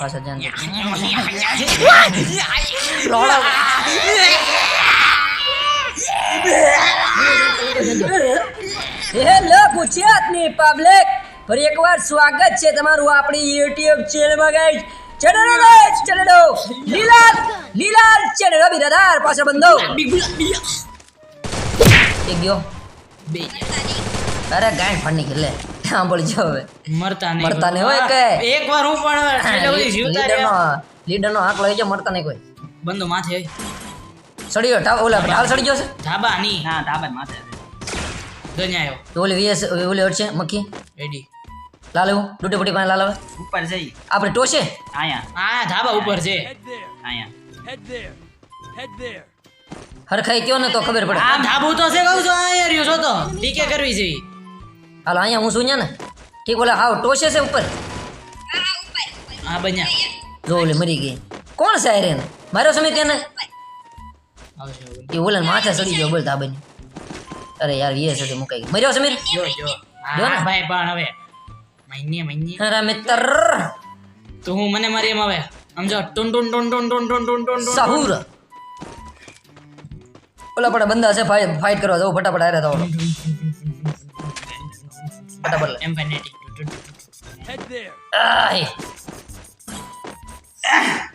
પાછા ધ્યાન. હેલો ગુજરાતની પબ્લિક ફરી એકવાર સ્વાગત છે તમારું આપણી યુટ્યુબ ચેનલમાં ગાઈસ ચેનલ ગાઈસ ચેનલ. લીલાલ લીલાલ ચેનલ બિરાદાર પાછળ બંધો. એક ગયો. અરે ગાંઠ ફાડી ખેલે સાંભળી જો હવે. મરતા નહીં મરતા નહીં હોય. કે? એક વાર હું પણ એટલે બધી જીવતા રહ્યા. લીડર નો લઈ જાઓ મરતા નહીં કોઈ. બંદો માથે હોય. સડી ગયો ઢાલ ઓલા ઢાલ સડી ગયો છે? ધાબા ની હા ધાબા માથે ગણ્યા આવ્યો તો ઓલી વીએસ ઓલી છે મક્કી. રેડી. લાલ હું ડૂટે ફૂટી પાસે લાલ આવે? ઉપર જઈ. આપણે ટોશે આયા આ ધાબા ઉપર છે. આયા હરખાઈ કયો ને તો ખબર પડે. આ ધાબુ તો છે કહું છું આ રહ્યો છો તો. ટીકે કરવી છે. હાલો અહીંયા હું છું ને? ઠીક બોલે હાવ ટોશે છે ઉપર? આ બન્યા જો ઓલે મરી ગઈ. કોણ છે આયરેન? મારો સમિત એને એ ઓલા માથે ચડી ગયો બોલતા ધાબની અરે યાર વીએ સુધી મુકાઈ ગઈ. મર્યો સમીર? જો જો. જો ને. ભાઈ પણ હવે. મહિને મહિને અરે મિત્ર તો હું મને મારી એમ હવે સમજો tone tone tone tone tone tone tone tone સહુર. ઓલા પણ બંદા છે ફાઇટ ફાઇટ કરવા જાવ ફટાફટ હારે થવાનો ફટાફટ એમ ફેનેટિક આય.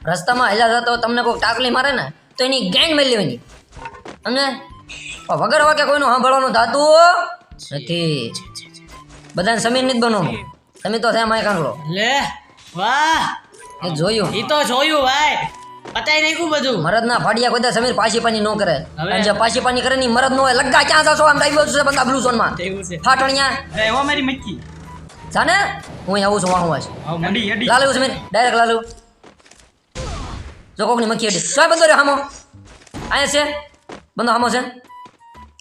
રસ્તામાં હેલા જતો તમને કોઈ ટાકલી મારે ને તો એની ગેંગ મેળ લેવાની અને વગર વાકે કોઈનું સાંભળવાનું થતું નથી બધાને સમીર નથી બનવાનું તમે તો થયા માય કાંગલો લે વાહ એ જોયું એ તો જોયું ભાઈ પતાઈ નાખ્યું બધું? મરદના ફાડિયા બધા સમીર પાછી પાની નો કરે? અને જે પાછી પાની કરે ની મરદ નો હોય લગ્ગા ક્યાં જશો? આમ ડાઈબો છે બંદા બ્લુ ઝોનમાં. ફાટણિયા. ઓ મારી મચ્છી જાને? હું આવું છું વાહું વાસ મંડી અડી લાલુ સમીર ડાયરેક્ટ લાલુ. જો કોકની મક્ખી અડી સોય બંદો રે હામો. અહીંયા છે? બંદો હામો છે?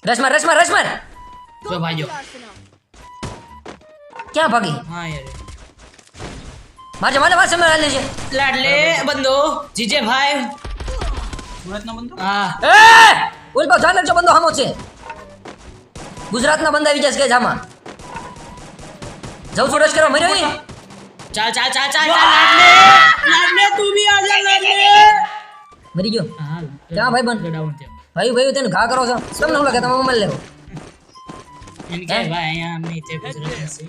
રસમાર રસમાર રસમાર જો ભાઈજો ક્યાં ભાગી? હા યાર મારે મારે મારે સમય લેજે. લાડલે બંદો. જીજે ભાઈ. સુરતનો બંદો? હા. એ! ઓલ જાને જો બંદો હામો છે. ગુજરાતના બંદા આવી જશે કે જામાં. જઉં છું કરો મર્યો ઈ ચાલ ચાલ ચાલ ચાલ લાડલે લાડલે તું ભી આ જા લાડલે મરી ગયો. હા ક્યાં ભાઈ બંધ ડાઉન છે. ભાઈ ભાઈ તને ઘા કરો છો. તમને હું લાગે તમે મોબાઈલ લેવો?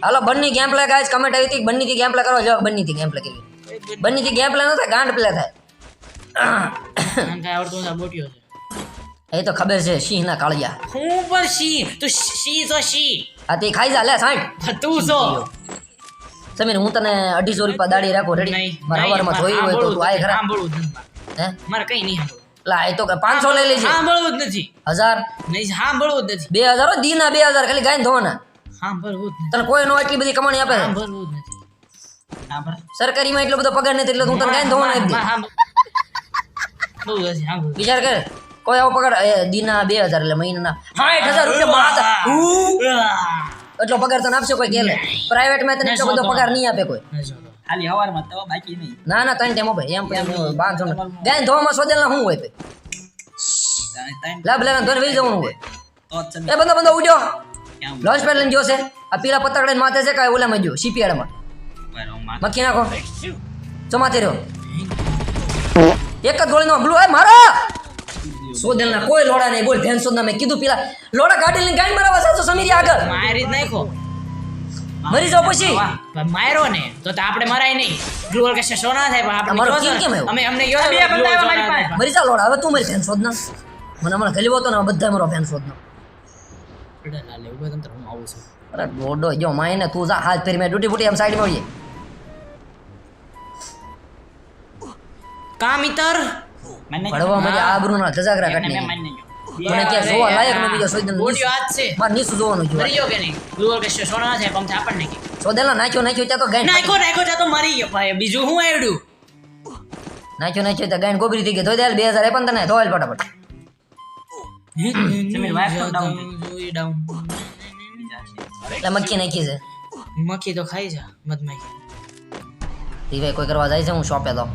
હાલો બંની ગેમ પ્લે ગાઈસ કમેન્ટ આવી હતી બંની થી ગેમ પ્લે કરો? જો બંની થી ગેમ પ્લે કરવી બંની થી ગેમ પ્લે ન થાય ગાંડ પ્લે થાય. આને કાંઈ આવડતું નથી, આ છે. એ તો ખબર છે સિંહ ના કાળિયા. હું પણ સિંહ તું સિંહ છો સિંહ. આ તે ખાઈ જા લે સાઠ તું છો. સમીર હું તને અઢીસો રૂપિયા દાડી રાખો રેડી મારા હવારમાં જોયું હોય તો તું આય ખરા. હે? મારે કઈ નહીં લા એ તો પાંચસો લઈ લેજે. સાંભળવું જ નથી. હજાર? નહીં સાંભળવું જ નથી. બે હજાર દીના બે હજાર ખાલી ગાય ધોવાના. સાંભળવું જ તને કોઈ નો એટલી બધી કમાણી આપે? સાંભળવું જ નથી. સરકારીમાં એટલો બધો પગાર નથી એટલે હું તને ગાય ધોવાના આપી. વિચાર કર કોઈ આવો પગાર દીના બે હજાર એટલે મહિનાના સાઠ હજાર રૂપિયા. એટલો પગાર તને આપશે કોઈ કેલે પ્રાઇવેટમાં તને એટલો બધો પગાર નહીં આપે કોઈ. ખાલી હવારમાં તો બાકી નહીં. ના ના ત્રણ ટેમો ભાઈ એમ એમ પાંચસો ને. ગાયને ધોવામાં સોદેલ ના શું હોય ભાઈ લાભ લેવા ધોઈને વેલી જવાનું હોય. એ બંદો બંદો ઉડ્યો. લોન્ચ પેડ લઈને જોશે આ પીલા પતંગડા માથે છે કાંઈ ઓલામાં ગયો? સીપીઆરમાં મક્કી નાખો. માથે રહ્યો. એક જ ગોળીનો બ્લુ એ મારો! સોદેલ ના કોઈ લોડા નહીં. બોલ ભેંસો ના મેં કીધું પેલા લોડા કાઢી લઈને ગાડી મારવા સાચો સમીરી આગળ. મારી જ નાખો. મરી જાવ પછી માયરો ને તો તો આપણે મરાય નહીં. ગ્લોબલ કે શો થાય પણ આપણે મરો કેમ કેમ અમે અમને યો બે બંદા આવ્યા મારી પાસે. મરી જાવ લોડ હવે તું મરી ફેન શોધ ના મને ગલીવો તો ને બધા મરો ફેન શોધ ના એટલે લાલે ઊભો હું આવું છું. અરે ડોડો જો માયને તું જા હાથ ફેરી મે ડૂટી ફૂટી એમ સાઈડમાં આવીએ કામ ઇતર મને ભડવા મજા આબરૂ ના ધજાગરા કાઢની માની ક્યાં જોવા લાયક નથી બીજો સોજન બોડિયો હાથ છે. માર નીસું જોવાનું મરી ગયો કે નહીં? ગ્લુઅર કે સોના છે? થાય થા આપણને કે. સોદેલો નાખ્યો નાખ્યો ત્યાં તો ગાય નાખો નાખો ત્યાં તો મરી ગયો ભાઈ. બીજું હું આવડ્યું? નાખ્યો નાખ્યો ત્યાં ગાય ગોબરી થઈ ગઈ. ધોઈ દેલ બે હજાર પણ તને. ધોવાલ ફટાફટ. સમીર વાઇફ તો ડાઉન થઈ. એટલે મક્કી નાખી છે. મક્ખી તો ખાઈ જા મધમાખી. દીવે કોઈ કરવા જાય છે હું શોપે તો.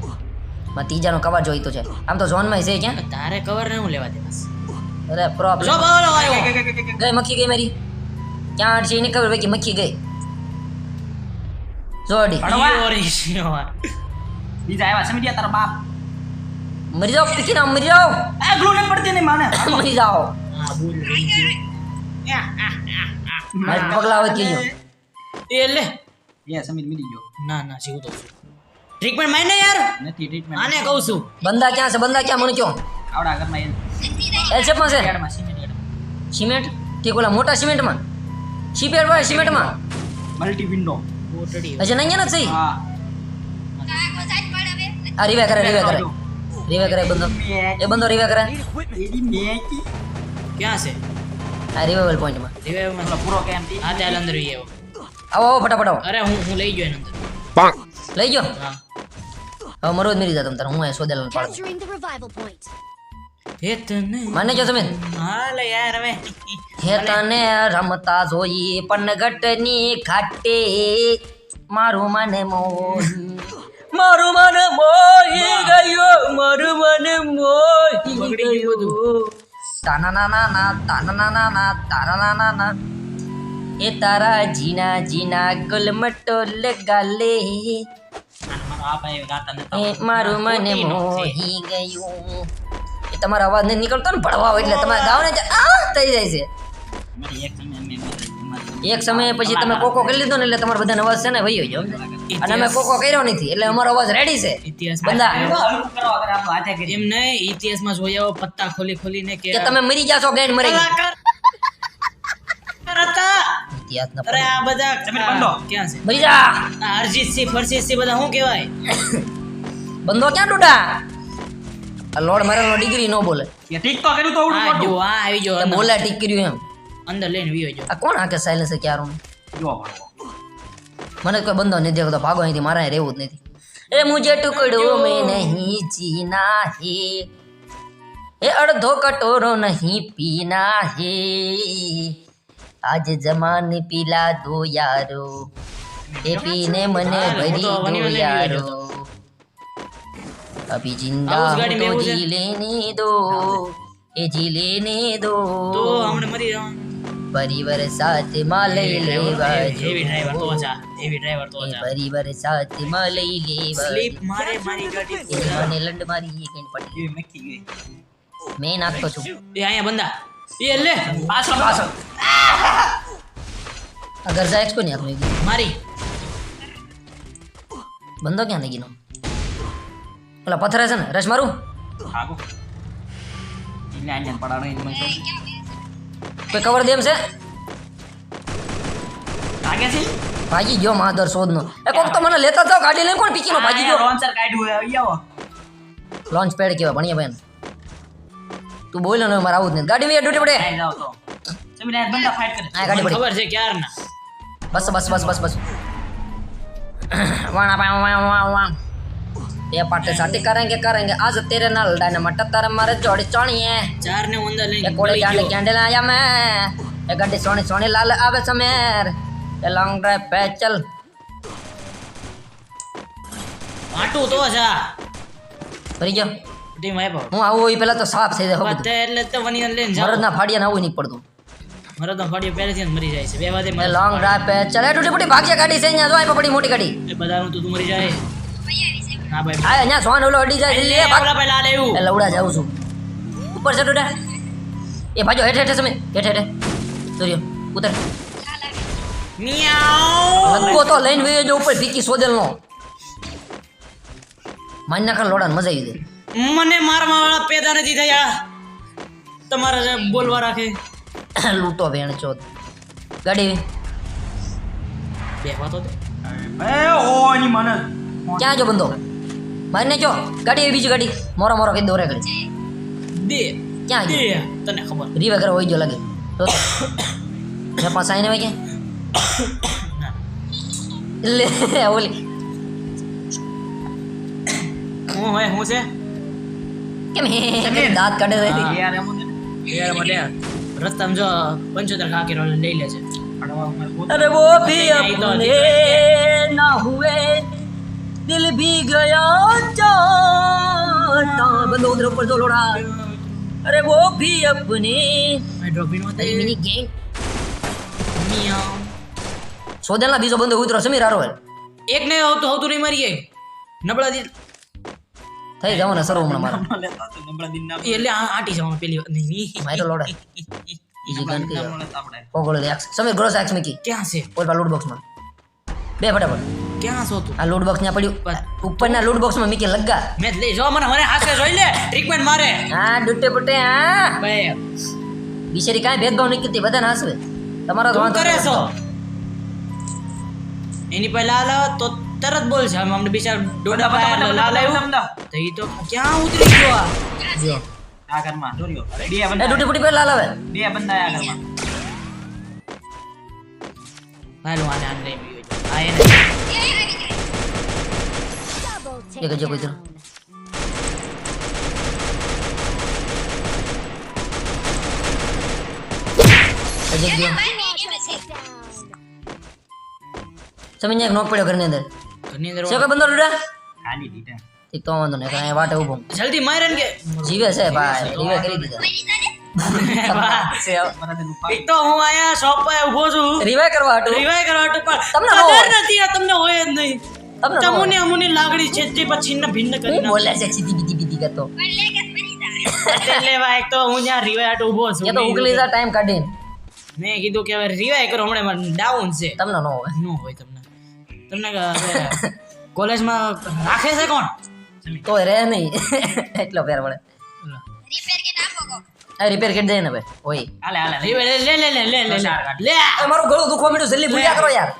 માં ત્રીજાનો કવર જોઈતો છે. આમ તો ઝોનમાં છે ક્યાં? તારે કવર ને હું લેવા દે બસ. અરે પ્રોબ્લેમ જો બોલો આવ્યો ગઈ મક્ખી ગઈ મારી. ક્યાં છે? એને ખબર ભાઈ કે મક્ખી ગઈ. જોડી ભણવા. ઈયો રે બીજા આવ્યા સમીડિયા તારા બાપ? મરી જાઓ પીકી ના મરી જાઓ. એ ગ્લુ નહીં પડતી નહીં માને. મરી જાઓ. મારે પગલા આવે કહેજો. એ લે. એ સમીર મિલી ગયો. ના ના જીવ તો ટ્રીટમેન્ટ માય ને યાર? નથી ટ્રીટમેન્ટ આને કહું છું. બંદા ક્યાં છે? બંદા ક્યાં મને કયો આવડા ઘરમાં એલ શેપમાં છે. Cement cement? કે કોલા મોટા સિમેન્ટમાં? સીપેડ વાળા સિમેન્ટમાં? Multi window. અચ્છા નહીં ને સહી હા. આ રીવે કરે રીવે કરે. રીવે કરે બંદો એ બંદો રીવે કરે. એડી મેકી ક્યાં છે? આ રિવાઇવલ પોઈન્ટમાં રિવાઈવમાં ઓલો પૂરો કેમ થી હા ત્યાં અંદર આવ્યો આવો આવો ફટાફટ આવો. અરે હું હું લઈ ગયો એને અંદર. લઈ ગયો? હા. હવે મરો જ મરી જા તમ તાર. હું એ સોદેલ પાડ. હે તને માને જો તમે હાલ યાર હવે હે તને રમતા જોઈ પણ ગટની ખાટે. મારું મને મોહી. મારું મન મોહી ગયું મારું મન મોહી ગયો. તાના ના ના ના તાના ના ના ના તારા ના ના ના એ તારા જીના જીના ગુલમટો લગાલે મારો મને મોહી ગયું. તમારો અવાજ નહીં નીકળતો ને ભળવા એટલે તમારે ગાવ ને થઈ જાય છે. એક સમય પછી તમે કોકો કરી લીધો ને એટલે તમારો બધાનો અવાજ છે ને વયો ગયો અને અમે કોકો કર્યો નથી એટલે અમારો અવાજ રેડી છે. ઇતિહાસ બંદા એમ નહીં ઇતિહાસમાં જોયા પત્તા ખોલી ખોલીને કે કે તમે મરી જાશો ગેન મરી ગઈ. કલાકાર. હતા. ઇતિહાસ ના અરે આ બધા જમીન બંધો. ક્યાં છે? મરી જા. અરજીત સિંહ ફરજીત સિંહ બધા શું કહેવાય? બંધો ક્યાં આ લોડ મારેલો ડિગ્રી નો બોલે. કે ઠીક તો કર્યું તો આ આવડું જો મોટું આ આવી જો બોલે ટીક કર્યું એમ. અંદર લઈને વીયો જો આ કોણ આકે સાયલેન્સ ક્યારું જો મને કોઈ બંધો નથી દેખતો ભાગો અહીંથી મારે રહેવું જ નથી. એ મુજે ટુકડો મેં નહીં જીના હે એ અડધો કટોરો નહીં પીના હે આજ જમાન પીલા દો યારો. એ પીને મને ભરી દો યારો. ગયો અભી જિંદા હાઉસ હું ગાડીમાં તો એવું છે? જી લેને દો એ જી લેને દો તો હમણાં મરી જવાનું પરિવાર સાથે માં લઈ લેવા એવી ડ્રાઈવર તો જા એવી ડ્રાઈવર તો એ જા પરિવાર સાથે માં લઈ લેવા સ્લીપ મારે મારી ગાડી એ મને લંડ મારી એક પડી એવી મેકી ગઈ મેં નાખતો છું એ અહીંયા બંદા એ લે પાછળ પાછળ અગર જા ઓલા પથ્થર છે ને રસ મારું? આને મને કોઈ કવર દેમ છે? લાગે છે? ભાગી ગયો માધર શોધ નો એ કોક તો મને લેતા જાવ ગાડી લઈને કોણ પીકી નો ભાગી ગયો? લોન્ચર કાઢ્યું આવી આવો. લોન્ચ પેડ કેવા ભણીએ બેન તું બોલ્યો ને મારે આવું જ નહીં. ગાડી મેં ડૂટી પડે. જાવ તો. સમીર આ બંદા ફાઈટ કરે. આ ગાડી ખબર છે ક્યારના. બસ બસ બસ બસ બસ. વાણા પા વાઉં વાઉં ये पार्टी शादी करेंगे करेंगे आज तेरे नाल डायनामाइट तारे मारे जोड़ी चोणीए ચાર ने અંદર ये લઈને कोड़े પડી जाने ગયો. कैंडल आया मैं ये गड्डी सोनी सोनी लाल आवे समेर ये लॉन्ग ड्राइव पे चल આટું તો જા ફરી ગયો ટીમ આપ્યો હું આવું એ પેલા તો સાફ થઈ જાય તે એટલે તો વની લઈને જાઓ મરદ ના ફાડિયા આવું નહીં પડતું મરો તો ફાડ્યો પહેલેથી જ મરી જાય છે બે વાદે ये મરે लॉन्ग ड्राइव पे चल ए टूटी फूटी भाग जा गाड़ी से અહીંયા જો આઈ પડી મોટી ગાડી એ બધાનું તો તું મરી જાય હા ભાઈ. આ અહીંયા સોન ઓલો અડી જાય લે લે પહેલા લેવું એ લવડા જાઉં છું. ઉપર છે ડોડા એ ભાજો હેઠે હેઠે સમય હેઠે હેઠે. સૂર્ય ઉતર. લગો તો લઈને વયો જો ઉપર ફીકી સોદેલ નો માન નાખા લોડા મજા આવી ગઈ મને મારવા વાળા પેદા નથી થયા. તમારા બોલવા રાખે. લૂંટો ભેણ ચો ગાડી બે વાતો દે. એ ઓ ની મને. ક્યાં જો બંધો? ભાઈને જો ગાડી બીજી ગાડી. મોરો મોરો કે દોરે કરી દે ક્યાં દે તને ખબર. રી વગર હોય જો લાગે. તો ને પાછા આઈને વાગે લે ઓલી. હું હોય હું છે? કેમ હે દાંત કાઢે રહી યાર એમ યાર મને રસ્તામાં જો પંચોતેર ખાકી રોલ લઈ લે છે. અરે વો ભી અપને ના હુએ. દિલ ભી ગયા दिल भी गया जाता बंदो उधर ऊपर जो लोड़ा अरे वो भी अपने મેં ડ્રોપિંગ માં तेरी मिनी गैंग મિયાઉ સોદેલના બીજો બંદો ઉતરો સમીર હારો એક ને આવતું આવતું નહીં મરી ગઈ નબળા દી થઈ જાવ ને સરો હમણાં મારે નામ ન લેતા તો નબળા દિન નામ એટલે આ આટી જવાનું પેલી વાર નહીં મારે તો લોડે બીજી ગન કઈ નામ ન લેતા આપણે કોગળ એક્સ સમીર ગ્રોસ એક્સ મૂકી ક્યાં છે ઓલ પા લૂટ બોક્સમાં બે ફટાફટ ક્યાં છો તું? આ લૂટ બોક્સ ત્યાં પડ્યું. ઉપરના લૂટ બોક્સમાં મીકે લગા મેં લઈ જો મને મને હાથે જોઈ લે. ટ્રીટમેન્ટ મારે. હા ડુટે પુટ્ટે હા. બે બિચારી કાંઈ ભેદભાવ નહીં કરતી બધાને હાસવે. તમારો વાંધો કરે. છો? એની પહેલા લાલ તો તરત બોલ છે. આમ અમને બિચાર ડોડા પાયા લાલ આવ્યું તો ઈ તો ક્યાં ઉતરી ગયો આ? જો. આ ઘરમાં જોર્યો બે એ બંદા ડુટ્ટી પુટ્ટી પેલા લાવે. બે બંદા આ ઘરમાં. હાલો આને આને લઈ ગયો આ એને. એક જ કોઈ તો હજી ગયો. સમીરને એક નોક પડ્યો ઘરની અંદર ઘરની અંદર કોઈ બંદો ખાલી દીધા તો વાંધો નહીં કાંઈ વાટે ઊભો જલ્દી મારે કે જીવે છે ભાઈ જીવે કરી દીધા વાહ. બરાબર ઉપર એક તો હું આયા શોપ ઊભો છું રિવાય કરવા હાટુ રિવાય કરવા હાટુ પણ તમને ન નથી તમને હોય જ નહીં તમને ન અમુને લાગણી છે તે પછી છિન્ન ભિન્ન કરી બોલે છે સીધી બીજી બીજી કતો એટલે ભાઈ એક તો હું જ્યાં રિવાય હાટુ ઊભો છું એ તો ઉગલી જા ટાઈમ કાઢીને. મેં કીધું કે હવે રિવાય કરો હમણાં મારે ડાઉન છે. તમને નો હોય. નો હોય તમને. તમને કોલેજમાં રાખે છે કોણ? તો રે નહીં. એટલો ફેર પડે કો રિપેર કરી દે ને ભાઈ ઓય. હાલે હાલે લે લે લે લે લે લે લે. મારું ગળું દુખવા માંડ્યું જલ્દી ભૂલ્યા કરો યાર.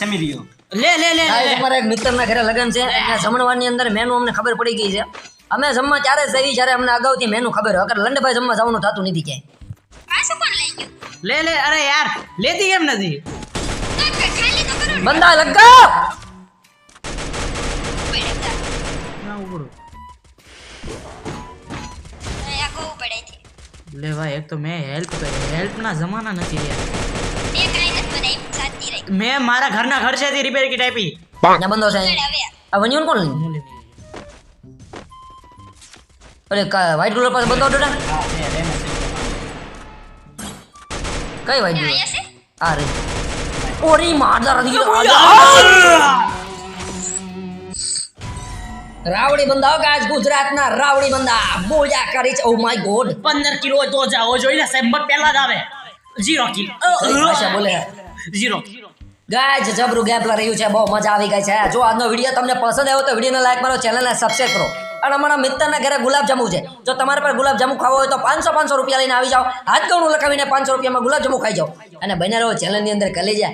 સમી રહ્યો લે લે લે આ અમારા એક મિત્રના ઘરે લગન છે. ત્યાં જમણવાની અંદર મેનુ અમને ખબર પડી ગઈ છે. અમે જમવા ત્યારે જઈ જ્યારે અમને અગાઉથી મેનુ ખબર અગર લંડભાઈ જમવા જવાનું થતું નથી ક્યાંય. લે લે અરે યાર લેતી કેમ નથી? બંદા લગા લે ભાઈ એક તો મેં હેલ્પ કરી હેલ્પ ના જમાના નથી યાર મેં મારા ઘરના ખર્ચેથી રિપેર કીટ આપી. ના બંધો છે. આ વન્યુન કોણ લઈ અરે વ્હાઈટ કલર પાસે બંધો ડોડા છે કઈ વ્હાઈટ કલર આ રે. ઓરી મારદાર હતી રાવડી બંદા ગાજ ગુજરાતના રાવડી બંદા બોજા કરી છે. ઓ માય ગોડ પંદર કિલો તો જાઓ જોઈને સેમ્બર પહેલા જ આવે. Zero kilo. ભાષા બોલે. ઝીરો ગાય જબરું ગેપલા રહ્યું છે, બહુ મજા આવી ગઈ છે. જો આજનો વીડિયો તમને પસંદ આવ્યો તો વિડીયોને લાઈક મારો ચેનલને સબસ્ક્રાઈબ કરો. અને અમારા મિત્રના ઘરે ગુલાબજાંબુ છે. જો તમારે પર ગુલાબજાંબુ ખાવો હોય તો પાંચસો પાંચસો રૂપિયા લઈને આવી જાઓ. હાથ ગણું લખાવીને પાંચસો રૂપિયામાં ગુલાબજાંબુ ખાઈ જાઓ. અને બને રહો ચેનલની અંદર કલેજા